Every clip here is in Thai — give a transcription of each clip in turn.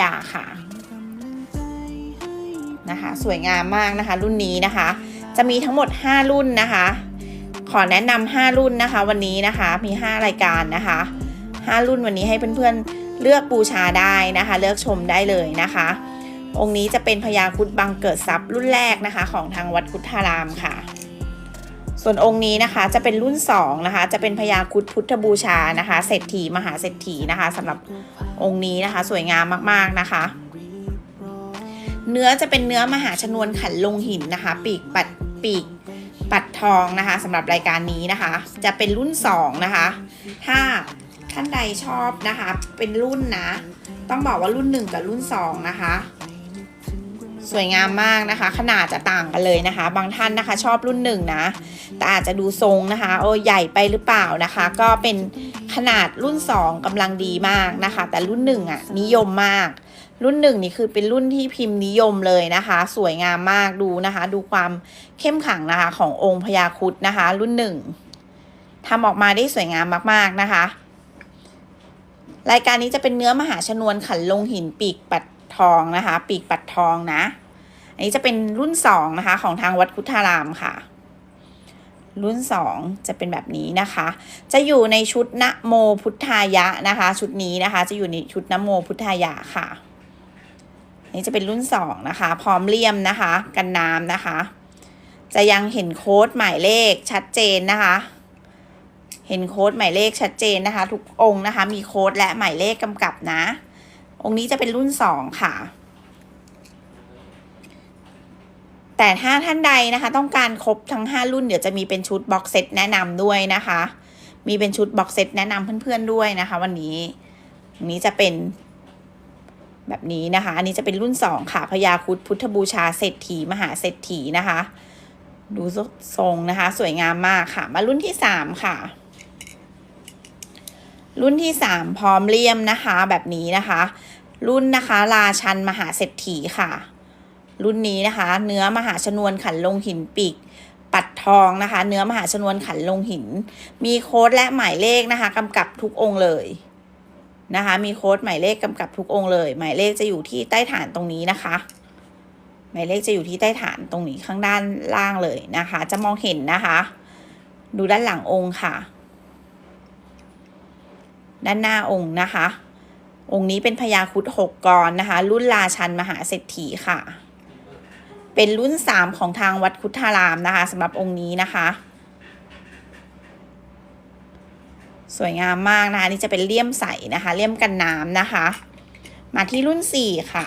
ยาค่ะนะคะ สวยงามมากนะคะ รุ่นนี้นะคะ จะมีทั้งหมด 5 รุ่นนะคะ ขอแนะนำ5รุ่นนะคะ วันนี้นะคะมี 5 รายการนะคะ 5 รุ่นวันนี้ให้เพื่อนๆเลือกบูชาได้นะคะ เลือกชมได้เลยนะคะ องค์นี้จะเป็นพญาคุดบังเกิดทรัพย์รุ่นแรกนะคะ ของทางวัดพุทธารามค่ะ ส่วนองค์นี้นะคะจะเป็นรุ่น2นะคะจะเป็นพญาคุดพุทธบูชานะคะเศรษฐีมหาเศรษฐีนะคะสำหรับองค์นี้นะคะ สวยงามมากๆนะคะ เนื้อจะเป็นเนื้อมหาชนวนขันลงหินนะคะ ปีกปัดปีกปัดทองนะคะสำหรับรายการนี้นะคะ จะเป็นรุ่น2นะคะถ้าท่านใดชอบนะคะ เป็นรุ่นนะ ต้องบอกว่ารุ่น 1 กับรุ่น2นะคะ สวยงามมากนะคะ ขนาดจะต่างกันเลยนะคะ บางท่านนะคะชอบรุ่น1นะ แต่อาจจะดูทรงนะคะโอ้ใหญ่ไปหรือเปล่านะคะ ก็เป็นขนาดรุ่น 2กำลังดีมากนะคะ แต่รุ่น1อะนิยมมาก รุ่นหนึ่งนี่คือเป็นรุ่นที่พิมพ์นิยมเลยนะคะ สวยงามมากดูนะคะ ดูความเข้มขังนะคะ ขององค์พญาครุดนะคะ รุ่นหนึ่งทำออกมาได้สวยงามมากๆนะคะ รายการนี้จะเป็นเนื้อมหาชนวนขันลงหินปีกปัด ทองนะคะ ปีกปัดทองนะ อันนี้จะเป็นรุ่นสองนะคะ ของทางวัดพุทธารามค่ะ รุ่นสองจะเป็นแบบนี้นะคะ จะอยู่ในชุดนะโมพุทธายะนะคะ ชุดนี้นะคะ จะอยู่ในชุดนะโมพุทธายะค่ะนี่จะเป็นรุ่นสองนะคะ พร้อมเลี่ยมนะคะ กันน้ำนะคะ จะยังเห็นโค้ดหมายเลขชัดเจนนะคะ เห็นโค้ดหมายเลขชัดเจนนะคะ ทุกองค์นะคะ มีโค้ดและหมายเลขกำกับนะ องค์นี้จะเป็นรุ่นสองค่ะ แต่ถ้าท่านใดนะคะ ต้องการครบทั้ง 5 รุ่นเดี๋ยวจะมีเป็นชุดบ็อกเซตแนะนำด้วยนะคะ มีเป็นชุดบ็อกเซตแนะนำเพื่อนๆด้วยนะคะ วันนี้อันนี้จะเป็นแบบนี้นะคะ อันนี้จะเป็นรุ่น 2 ค่ะพญาคุดพุทธบูชาเศรษฐีมหาเศรษฐีนะคะ ดูทรงนะคะ สวยงามมากค่ะ มารุ่นที่ 3 ค่ะ รุ่นที่ 3 พร้อมเลี่ยมนะคะ แบบนี้นะคะ รุ่นนะคะราชันมหาเศรษฐีค่ะ รุ่นนี้นะคะ เนื้อมหาชนวนขันลงหินปีกปัดทองนะคะ เนื้อมหาชนวนขันลงหิน มีโค้ดและหมายเลขนะคะกำกับทุกองค์เลยนะคะ มีโค้ดหมายเลขกำกับทุกองค์เลย หมายเลขจะอยู่ที่ใต้ฐานตรงนี้นะคะ หมายเลขจะอยู่ที่ใต้ฐานตรงนี้ข้างด้านล่างเลยนะคะ จะมองเห็นนะคะ ดูด้านหลังองค์ค่ะ ด้านหน้าองค์นะคะ องค์นี้เป็นพญาคุดหกกรนะคะ รุ่นราชันมหาเศรษฐีค่ะ เป็นรุ่นสามของทางวัดคุทารามนะคะสำหรับองค์นี้นะคะ สวยงามมากนะคะนี่จะเป็นเลี่ยมใสนะคะเลี่ยมกันน้ำนะคะ มาที่รุ่นสี่ค่ะ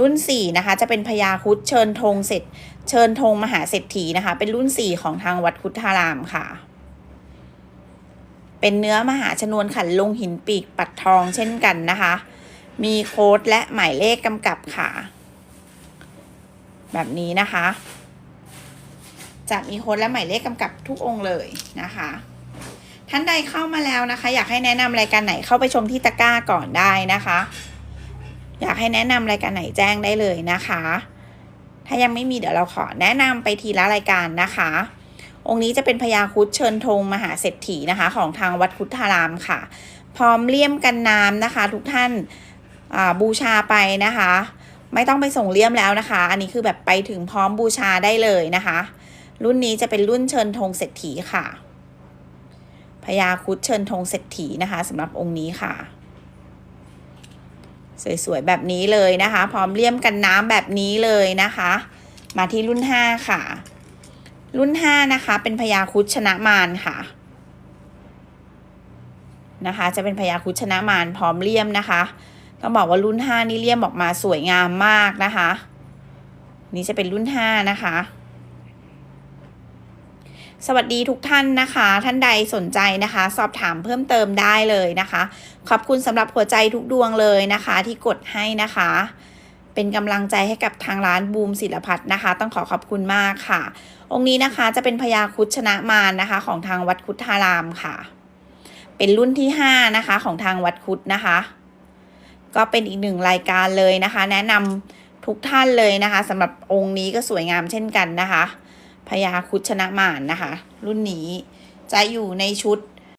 รุ่นสี่นะคะจะเป็นพญาคุดเชิญธงเสร็จเชิญธงมหาเศรษฐีนะคะ เป็นรุ่นสี่ของทางวัดคุทารามค่ะ เป็นเนื้อมหาชนวนขันลงหินปีกปัดทองเช่นกันนะคะ มีโค้ดและหมายเลขกำกับค่ะ แบบนี้นะคะ จะมีโค้ดและหมายเลขกำกับทุกองค์เลยนะคะ ท่านใดเข้ามาแล้วนะคะ อยากให้แนะนำรายการไหนเข้าไปชมที่ตะกร้าก่อนได้นะคะ อยากให้แนะนำรายการไหนแจ้งได้เลยนะคะ ถ้ายังไม่มีเดี๋ยวเราขอแนะนำไปทีละรายการนะคะ องค์นี้จะเป็นพญาคุดเชิญธงมหาเศรษฐีนะคะ ของทางวัดคุทารามค่ะ พร้อมเลี่ยมกันน้ำนะคะ ทุกท่านบูชาไปนะคะ ไม่ต้องไปส่งเลี่ยมแล้วนะคะ อันนี้คือแบบไปถึงพร้อมบูชาได้เลยนะคะ รุ่นนี้จะเป็นรุ่นเชิญธงเศรษฐีค่ะพญาคุดเชิญธงเศรษฐีนะคะสำหรับองค์นี้ค่ะ สวยๆแบบนี้เลยนะคะ พร้อมเลี่ยมกันน้ำแบบนี้เลยนะคะ มาที่รุ่นห้าค่ะ รุ่นห้านะคะ เป็นพญาคุดชนะมารค่ะ นะคะ จะเป็นพญาคุดชนะมารพร้อมเลี่ยมนะคะต้องบอกว่ารุ่นห้านี่เลี่ยมออกมาสวยงามมากนะคะ นี่จะเป็นรุ่นห้านะคะ สวัสดีทุกท่านนะคะ ท่านใดสนใจนะคะ สอบถามเพิ่มเติมได้เลยนะคะ ขอบคุณสำหรับหัวใจทุกดวงเลยนะคะ ที่กดให้นะคะ เป็นกำลังใจให้กับทางร้านบูมศิลพัฒน์นะคะ ต้องขอขอบคุณมากค่ะ องค์นี้นะคะจะเป็นพญาคุดชนะมารนะคะ ของทางวัดคุทารามค่ะ เป็นรุ่นที่ห้านะคะของทางวัดคุดนะคะ ก็เป็นอีกหนึ่งรายการเลยนะคะ แนะนำทุกท่านเลยนะคะสำหรับองค์นี้ก็สวยงามเช่นกันนะคะพญาคุดชนะมารนะคะ รุ่นนี้จะอยู่ในชุด